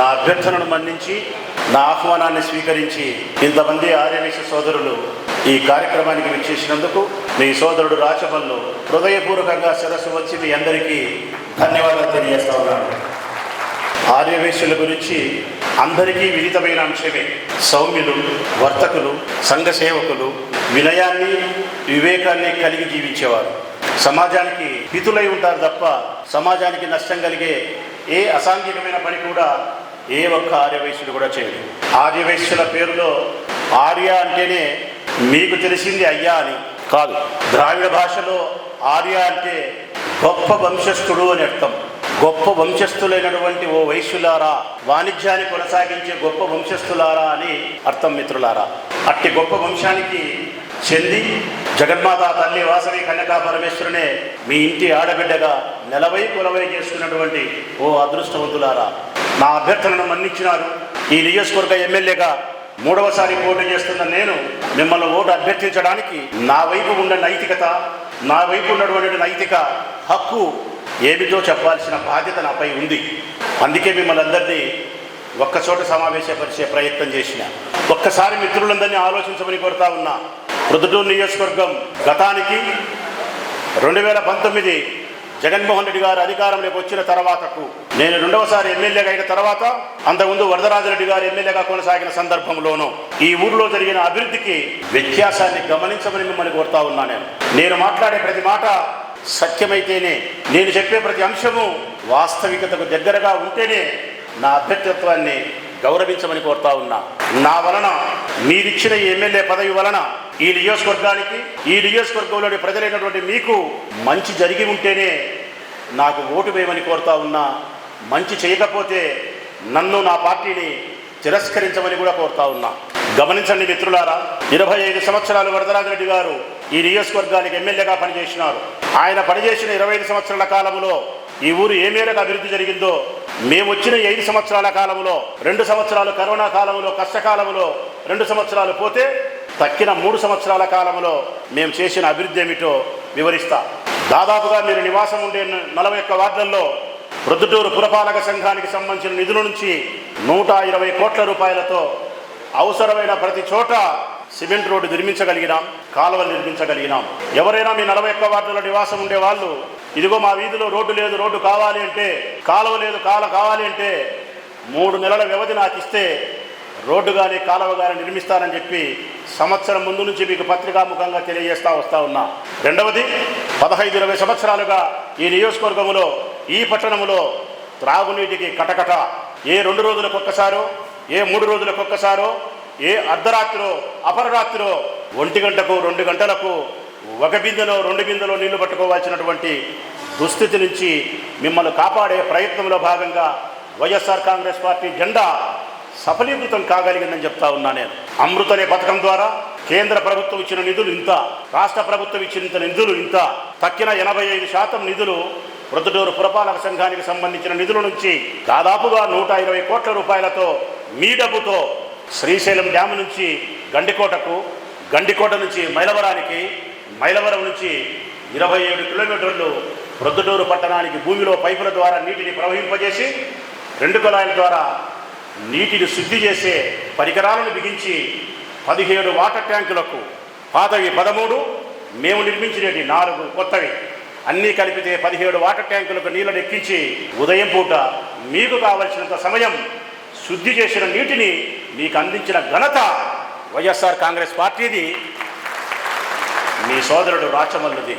నా అభ్యర్థనను మన్నించి నా ఆహ్వానాన్ని స్వీకరించి ఇంతమంది ఆర్యవేశ సోదరులు ఈ కార్యక్రమానికి విచ్చేసినందుకు మీ సోదరుడు రాచబల్లు హృదయపూర్వకంగా శిరస్సు వచ్చి మీ అందరికీ ధన్యవాదాలు తెలియజేస్తా ఉన్నాను. ఆర్యవేశ్యుల గురించి అందరికీ విదితమైన అంశమే. సౌమ్యులు వర్తకులు సంఘ సేవకులు వినయాన్ని వివేకాన్ని కలిగి జీవించేవారు. సమాజానికి హితులై ఉంటారు తప్ప సమాజానికి నష్టం కలిగే ఏ అసాంఘికమైన పని కూడా ఏ ఒక్క ఆర్యవైశ్యుడు కూడా చేయడు. ఆర్యవైశ్యుల పేరులో ఆర్య అంటేనే మీకు తెలిసింది అయ్యా అని. కాదు. ద్రావిడ భాషలో ఆర్య అంటే గొప్ప వంశస్థుడు అని అర్థం. గొప్ప వంశస్థులైనటువంటి ఓ వైశ్యులారా వాణిజ్యాన్ని కొనసాగించే గొప్ప వంశస్థులారా అని అర్థం మిత్రులారా. అట్టి గొప్ప వంశానికి చెంది జగన్మాత తల్లి వాసవి కన్యకా పరమేశ్వరునే మీ ఇంటి ఆడబిడ్డగా నెలవై కొలవై చేసుకున్నటువంటి ఓ అదృష్టవంతులారా. నా అభ్యర్థనను మన్నించినారు. ఈ నియోజకవర్గ ఎమ్మెల్యేగా మూడవసారి పోటీ చేస్తున్న నేను మిమ్మల్ని ఓటు అభ్యర్థించడానికి నా వైపు ఉన్న నైతికత నా వైపు ఉన్నటువంటి నైతిక హక్కు ఏమిటో చెప్పాల్సిన బాధ్యత నాపై ఉంది. అందుకే మిమ్మల్ని అందరినీ ఒక్కచోట సమావేశపరిచే ప్రయత్నం చేసిన. ఒక్కసారి మిత్రులందరినీ ఆలోచించమని కోరుతా ఉన్నా. ప్రొద్దుటూరు నియోజకవర్గం గతానికి రెండు వేల పంతొమ్మిది జగన్మోహన్ రెడ్డి గారు అధికారంలోకి వచ్చిన తర్వాతకు నేను రెండవసారి ఎమ్మెల్యేగా అయిన తర్వాత అంతకుముందు వరదరాజరెడ్డి గారు ఎమ్మెల్యేగా కొనసాగిన సందర్భంలోనూ ఈ ఊర్లో జరిగిన అభివృద్ధికి వ్యత్యాసాన్ని గమనించమని మిమ్మల్ని కోరుతా ఉన్నా నేను. నేను మాట్లాడే ప్రతి మాట సత్యమైతేనే నేను చెప్పే ప్రతి అంశము వాస్తవికతకు దగ్గరగా ఉంటేనే నా అభ్యర్థిత్వాన్ని గౌరవించమని కోరుతా ఉన్నా. నా వలన మీరిచ్చిన ఈ ఎమ్మెల్యే పదవి వలన ఈ నియోజకవర్గానికి ఈ నియోజకవర్గంలోని ప్రజలైనటువంటి మీకు మంచి జరిగి ఉంటేనే నాకు ఓటు వేయమని కోరుతా ఉన్నా మంచి చేయకపోతే నన్ను నా పార్టీని తిరస్కరించమని కూడా కోరుతా ఉన్నా. గమనించండి మిత్రులారా ఇరవై ఐదు సంవత్సరాలు వరదరాజరెడ్డి గారు ఈ నియోజకవర్గానికి ఎమ్మెల్యేగా పనిచేసినారు. ఆయన పనిచేసిన ఇరవై ఐదు సంవత్సరాల కాలంలో ఈ ఊరు ఏ మేరకు అభివృద్ధి జరిగిందో మేము వచ్చిన ఐదు సంవత్సరాల కాలంలో రెండు సంవత్సరాలు కరోనా కాలంలో కష్టకాలంలో రెండు సంవత్సరాలు పోతే తక్కిన మూడు సంవత్సరాల కాలంలో మేము చేసిన అభివృద్ధి ఏమిటో వివరిస్తా. దాదాపుగా మీరు నివాసం ఉండే నలభై ఒక్క వార్డుల్లో ప్రొద్దుటూరు పురపాలక సంఘానికి సంబంధించిన నిధుల నుంచి నూట ఇరవై కోట్ల రూపాయలతో అవసరమైన ప్రతి చోట సిమెంట్ రోడ్డు నిర్మించగలిగినాం కాలువలు నిర్మించగలిగినాం. ఎవరైనా మీ నలభై ఒక్క వార్డులో నివాసం ఉండే వాళ్ళు ఇదిగో మా వీధిలో రోడ్డు లేదు రోడ్డు కావాలి అంటే కాలువ లేదు కాల కావాలి అంటే మూడు నెలల వ్యవధి నాకు ఇస్తే రోడ్డు కానీ కాలువ కానీ నిర్మిస్తానని చెప్పి సంవత్సరం ముందు నుంచి మీకు పత్రికాముఖంగా తెలియజేస్తా వస్తా ఉన్నా. రెండవది పదహైదు ఇరవై సంవత్సరాలుగా ఈ నియోజకవర్గంలో ఈ పట్టణంలో త్రాగునీటికి కటకట. ఏ రెండు రోజులకొక్కసారో ఏ మూడు రోజులకొక్కసారో ఏ అర్ధరాత్రిలో అపరరాత్రిలో ఒంటి గంటకు రెండు గంటలకు ఒక బిందెలో రెండు బిందెలో నీళ్ళు పట్టుకోవాల్సినటువంటి దుస్థితి నుంచి మిమ్మల్ని కాపాడే ప్రయత్నంలో భాగంగా వైఎస్ఆర్ కాంగ్రెస్ పార్టీ జెండా సఫలీకృతం కాగలిగిందని చెప్తా ఉన్నా నేను. అమృత అనే పథకం ద్వారా కేంద్ర ప్రభుత్వం ఇచ్చిన నిధులు ఇంత రాష్ట్ర ప్రభుత్వం ఇచ్చిన నిధులు ఇంత తక్కిన ఎనభై ఐదు శాతం నిధులు ప్రొద్దుటూరు పురపాలక సంఘానికి సంబంధించిన నిధుల నుంచి దాదాపుగా నూట ఇరవై కోట్ల రూపాయలతో మీ డబ్బుతో శ్రీశైలం డ్యాము నుంచి గండికోటకు గండికోట నుంచి మైలవరానికి మైలవరం నుంచి ఇరవై ఏడు కిలోమీటర్లు ప్రొద్దుటూరు పట్టణానికి భూమిలో పైపుల ద్వారా నీటిని ప్రవహింపజేసి రెండు కుళాయిల ద్వారా నీటిని శుద్ధి చేసే పరికరాలను బిగించి పదిహేడు వాటర్ ట్యాంకులకు పాతవి పదమూడు మేము నిర్మించినవి నాలుగు కొత్తవి. అన్నీ కలిపితే పదిహేడు వాటర్ ట్యాంకులకు నీళ్ళను ఎక్కించి ఉదయం పూట మీకు కావలసినంత సమయం శుద్ధి చేసిన నీటిని మీకు అందించిన ఘనత వైఎస్ఆర్ కాంగ్రెస్ పార్టీది. మీ సోదరుడు రాచమల్లుది.